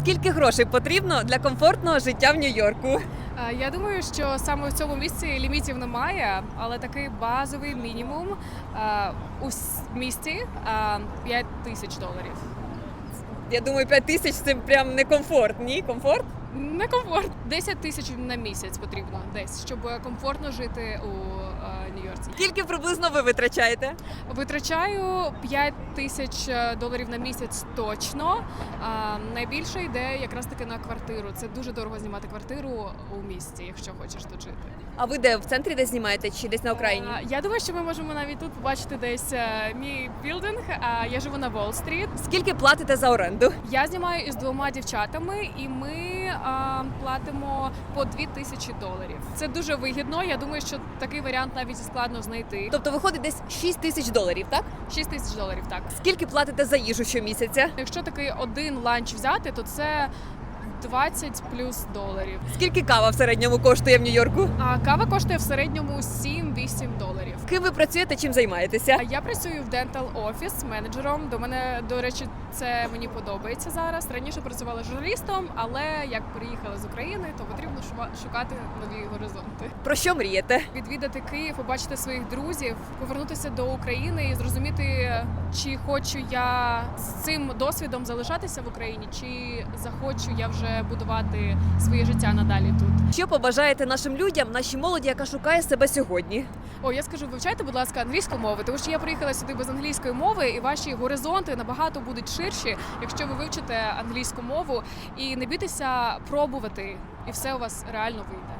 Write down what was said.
Скільки грошей потрібно для комфортного життя в Нью-Йорку? Я думаю, що саме в цьому місці лімітів немає, але такий базовий мінімум у місті 5 тисяч доларів. Я думаю, 5 тисяч це прям не комфорт. Ні, комфорт? Не комфорт. 10 тисяч на місяць потрібно десь, щоб комфортно жити у Нью-Йорці. Скільки приблизно ви витрачаєте? Витрачаю 5 тисяч е, доларів на місяць точно. А найбільше йде якраз таки на квартиру. Це дуже дорого знімати квартиру у місті, якщо хочеш тут жити. А ви де в центрі де знімаєте чи десь на Україні? А, Я думаю, що ми можемо навіть тут побачити десь е, мій білдинг. А я живу на Уолл-стріт. Скільки платите за оренду? Я знімаю із двома дівчатами, і ми а, платимо по 2 тисячі доларів. Це дуже вигідно. Я думаю, що такий варіант навіть складно знайти. Тобто виходить десь 6 тисяч доларів, так? 6 тисяч доларів, так. Скільки платите за їжу щомісяця? Якщо такий один ланч взяти, то це 20 плюс доларів. Скільки кава в середньому коштує в Нью-Йорку? А кава коштує в середньому 7-8 доларів. Ким ви працюєте, чим займаєтеся? Я працюю в Dental Office менеджером. До мене, до речі, це мені подобається зараз. Раніше працювала журналістом, але як приїхала з України, то потрібно шукати нові горизонти. Про що мрієте? Відвідати Київ, побачити своїх друзів, повернутися до України і зрозуміти, чи хочу я з цим досвідом залишатися в Україні, чи захочу я вже будувати своє життя надалі тут. Що побажаєте нашим людям, нашій молоді, яка шукає себе сьогодні? О, я скажу, вивчайте, будь ласка, англійську мову, тому що я приїхала сюди без англійської мови, і ваші горизонти набагато будуть ширші, якщо ви вивчите англійську мову і не бійтеся пробувати, і все у вас реально вийде.